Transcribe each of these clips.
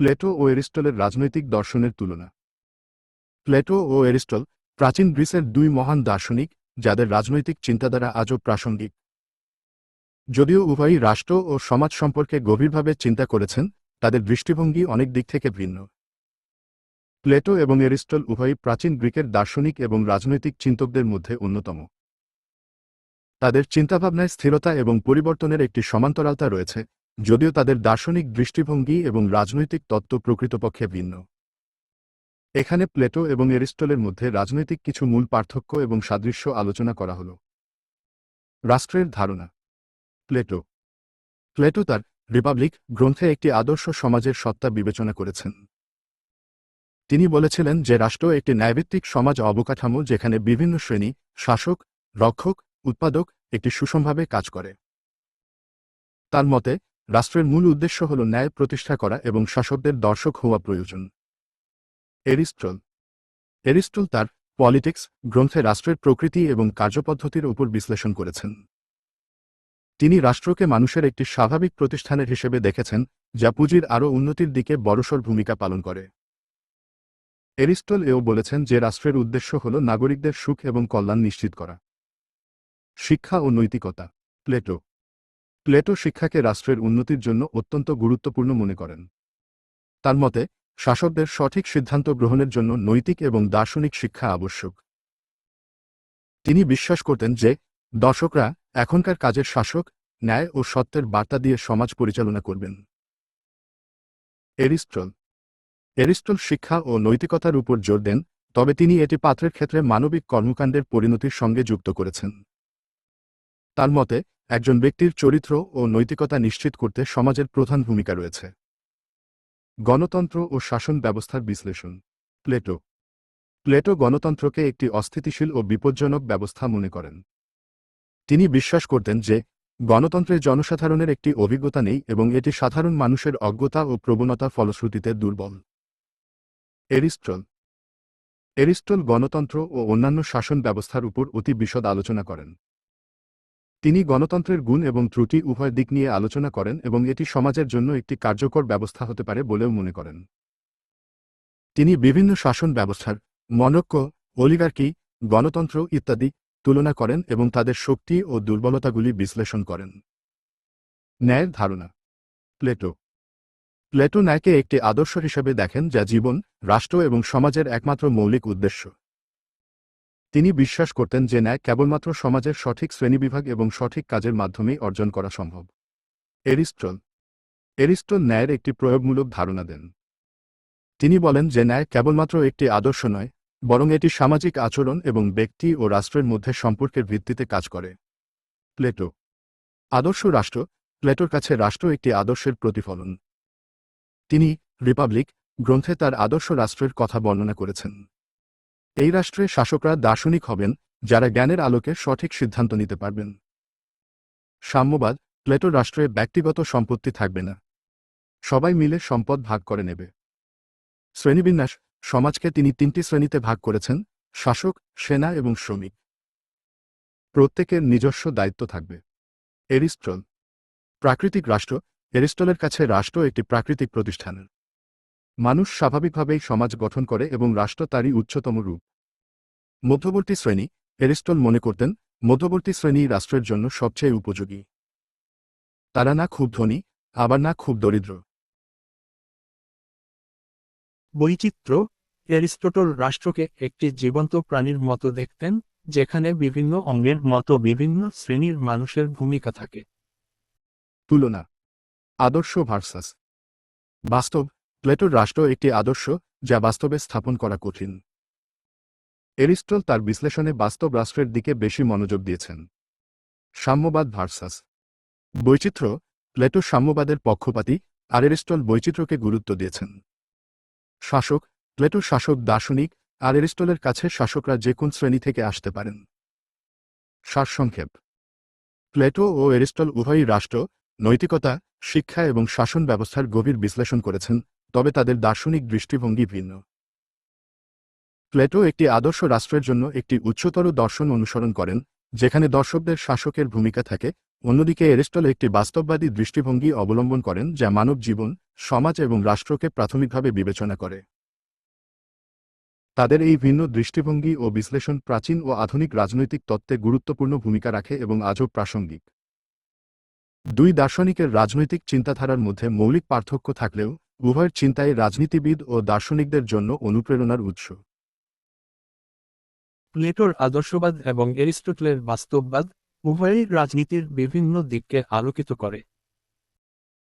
Plato ও এরিস্টলের রাজনৈতিক দর্শনের তুলনা। প্লেটো ও এরিস্টল প্রাচীন গ্রিসের দুই মহান দার্শনিক, যাদের রাজনৈতিক চিন্তাধারা আজও প্রাসঙ্গিক। যদিও উভয়ই রাষ্ট্র ও সমাজ সম্পর্কে গভীরভাবে চিন্তা করেছেন, তাদের দৃষ্টিভঙ্গি অনেক দিক থেকে ভিন্ন। প্লেটো এবং এরিস্টল উভয়ই প্রাচীন গ্রিকের দার্শনিক এবং রাজনৈতিক চিন্তকদের মধ্যে অন্যতম। তাদের চিন্তাভাবনায় স্থিরতা এবং পরিবর্তনের একটি সমান্তরালতা রয়েছে যদিও তাদের দার্শনিক দৃষ্টিভঙ্গি এবং রাজনৈতিক তত্ত্ব প্রকৃতপক্ষে ভিন্ন। এখানে প্লেটো এবং এরিস্টলের মধ্যে রাজনৈতিক কিছু মূল পার্থক্য এবং সাদৃশ্য আলোচনা করা হল। রাষ্ট্রের ধারণা। প্লেটো। প্লেটো তার রিপাবলিক গ্রন্থে একটি আদর্শ সমাজের সত্তা বিবেচনা করেছেন। তিনি বলেছিলেন যে রাষ্ট্র একটি ন্যায়ভিত্তিক সমাজ অবকাঠামো যেখানে বিভিন্ন শ্রেণি, শাসক, রক্ষক, উৎপাদক একটি সুষমভাবে কাজ করে। তার মতে রাষ্ট্রের মূল উদ্দেশ্য হল ন্যায় প্রতিষ্ঠা করা এবং শাসকদের দর্শক হওয়া প্রয়োজন। এরিস্টল। এরিস্টল তার পলিটিক্স, গ্রন্থে রাষ্ট্রের প্রকৃতি এবং কার্যপদ্ধতির উপর বিশ্লেষণ করেছেন। তিনি রাষ্ট্রকে মানুষের একটি স্বাভাবিক প্রতিষ্ঠানের হিসেবে দেখেছেন, যা পুঁজির আরও উন্নতির দিকে বড়সড় ভূমিকা পালন করে। এরিস্টল এও বলেছেন যে রাষ্ট্রের উদ্দেশ্য হল নাগরিকদের সুখ এবং কল্যাণ নিশ্চিত করা। শিক্ষা ও নৈতিকতা। প্লেটো। প্লেটো শিক্ষাকে রাষ্ট্রের উন্নতির জন্য অত্যন্ত গুরুত্বপূর্ণ মনে করেন। তার মতে, শাসকদের সঠিক সিদ্ধান্ত গ্রহণের জন্য নৈতিক এবং দার্শনিক শিক্ষা আবশ্যক। তিনি বিশ্বাস করতেন যে, দর্শকরা এখনকার কাজের শাসক, ন্যায় ও সত্যের বার্তা দিয়ে সমাজ পরিচালনা করবেন। এরিস্টল। এরিস্টল শিক্ষা ও নৈতিকতার উপর জোর দেন, তবে তিনি এটি পাত্রের ক্ষেত্রে মানবিক কর্মকাণ্ডের পরিণতির সঙ্গে যুক্ত করেছেন। তার মতে একজন ব্যক্তির চরিত্র ও নৈতিকতা নিশ্চিত করতে সমাজের প্রধান ভূমিকা রয়েছে। গণতন্ত্র ও শাসন ব্যবস্থার বিশ্লেষণ। প্লেটো। প্লেটো গণতন্ত্রকে একটি অস্থিতিশীল ও বিপজ্জনক ব্যবস্থা মনে করেন। তিনি বিশ্বাস করতেন যে, গণতন্ত্রে জনসাধারণের একটি অভিজ্ঞতা নেই এবং এটি সাধারণ মানুষের অজ্ঞতা ও প্রবণতা ফলশ্রুতিতে দুর্বল। এরিস্টল। এরিস্টল গণতন্ত্র ও অন্যান্য শাসন ব্যবস্থার উপর অতি বিশদ আলোচনা করেন। তিনি গণতন্ত্রের গুণ এবং ত্রুটি উভয় দিক নিয়ে আলোচনা করেন এবং এটি সমাজের জন্য একটি কার্যকর ব্যবস্থা হতে পারে বলেও মনে করেন। তিনি বিভিন্ন শাসন ব্যবস্থার মনক্য অলিগার্কি, গণতন্ত্র ইত্যাদি তুলনা করেন এবং তাদের শক্তি ও দুর্বলতাগুলি বিশ্লেষণ করেন। ন্যায়ের ধারণা। প্লেটো। প্লেটো ন্যায়কে একটি আদর্শ হিসেবে দেখেন যা জীবন, রাষ্ট্র এবং সমাজের একমাত্র মৌলিক উদ্দেশ্য। তিনি বিশ্বাস করতেন যে ন্যায় কেবলমাত্র সমাজের সঠিক শ্রেণীবিভাগ এবং সঠিক কাজের মাধ্যমেই অর্জন করা সম্ভব। এরিস্টল। এরিস্টল ন্যায়ের একটি প্রয়োগমূলক ধারণা দেন। তিনি বলেন যে ন্যায় কেবলমাত্র একটি আদর্শ নয়, বরং এটি সামাজিক আচরণ এবং ব্যক্তি ও রাষ্ট্রের মধ্যে সম্পর্কের ভিত্তিতে কাজ করে। প্লেটো। আদর্শ রাষ্ট্র, প্লেটোর কাছে রাষ্ট্র একটি আদর্শের প্রতিফলন। তিনি রিপাবলিক গ্রন্থে তার আদর্শ রাষ্ট্রের কথা বর্ণনা করেছেন। এই রাষ্ট্রে শাসকরা দার্শনিক হবেন, যারা জ্ঞানের আলোকে সঠিক সিদ্ধান্ত নিতে পারবেন। সাম্যবাদ, প্লেটো রাষ্ট্রে ব্যক্তিগত সম্পত্তি থাকবে না। সবাই মিলে সম্পদ ভাগ করে নেবে। শ্রেণীবিন্যাস, সমাজকে তিনি তিনটি শ্রেণীতে ভাগ করেছেন, শাসক, সেনা এবং শ্রমিক। প্রত্যেকের নিজস্ব দায়িত্ব থাকবে। এরিস্টল। প্রাকৃতিক রাষ্ট্র, এরিস্টলের কাছে রাষ্ট্র একটি প্রাকৃতিক প্রতিষ্ঠানের। মানুষ স্বাভাবিকভাবেই সমাজ গঠন করে এবং রাষ্ট্র তারই উচ্চতম রূপ। মধ্যবর্তী শ্রেণি এরিস্টল মনে করতেন মধ্যবর্তী শ্রেণি রাষ্ট্রের জন্য সবচেয়ে উপযোগী। তারা না খুব ধনী আবার না খুব দরিদ্র। বৈচিত্র্য অ্যারিস্টটল রাষ্ট্রকে একটি জীবন্ত প্রাণীর মতো দেখতেন যেখানে বিভিন্ন অঙ্গের মতো বিভিন্ন শ্রেণির মানুষের ভূমিকা থাকে। তুলনা আদর্শ ভার্সাস। বাস্তব প্লেটোর রাষ্ট্র একটি আদর্শ যা বাস্তবে স্থাপন করা কঠিন। এরিস্টল তার বিশ্লেষণে বাস্তব রাষ্ট্রের দিকে বেশি মনোযোগ দিয়েছেন। সাম্যবাদ ভার্সাস। বৈচিত্র্য, প্লেটো সাম্যবাদের পক্ষপাতী, আর এরিস্টল বৈচিত্র্যকে গুরুত্ব দিয়েছেন। শাসক, প্লেটো শাসক দার্শনিক, আর এরিস্টলের কাছে শাসকরা যে কোন শ্রেণি থেকে আসতে পারেন। সারসংক্ষেপ। প্লেটো ও এরিস্টল উভয়ই রাষ্ট্র, নৈতিকতা, শিক্ষা এবং শাসন ব্যবস্থার গভীর বিশ্লেষণ করেছেন, তবে তাদের দার্শনিক দৃষ্টিভঙ্গি ভিন্ন। প্লেটো একটি আদর্শ রাষ্ট্রের জন্য একটি উচ্চতর দর্শন অনুসরণ করেন, যেখানে দর্শকদের শাসকের ভূমিকা থাকে। অন্যদিকে এরিস্টল একটি বাস্তববাদী দৃষ্টিভঙ্গি অবলম্বন করেন, যা মানব জীবন, সমাজ এবং রাষ্ট্রকে প্রাথমিকভাবে বিবেচনা করে। তাদের এই ভিন্ন দৃষ্টিভঙ্গি ও বিশ্লেষণ প্রাচীন ও আধুনিক রাজনৈতিক তত্ত্বে গুরুত্বপূর্ণ ভূমিকা রাখে এবং আজও প্রাসঙ্গিক। দুই দার্শনিকের রাজনৈতিক চিন্তাধারার মধ্যে মৌলিক পার্থক্য থাকলেও, উভয়ের চিন্তায় রাজনীতিবিদ ও দার্শনিকদের জন্য অনুপ্রেরণার উৎস। প্লেটোর আদর্শবাদ এবং এরিস্টোটলের বাস্তববাদ উভয়ই রাজনীতির বিভিন্ন দিককে আলোকিত করে।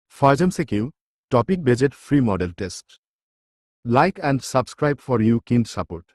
ফয়জাম সেকিউ, topic based free model test. Like and subscribe for you kind support.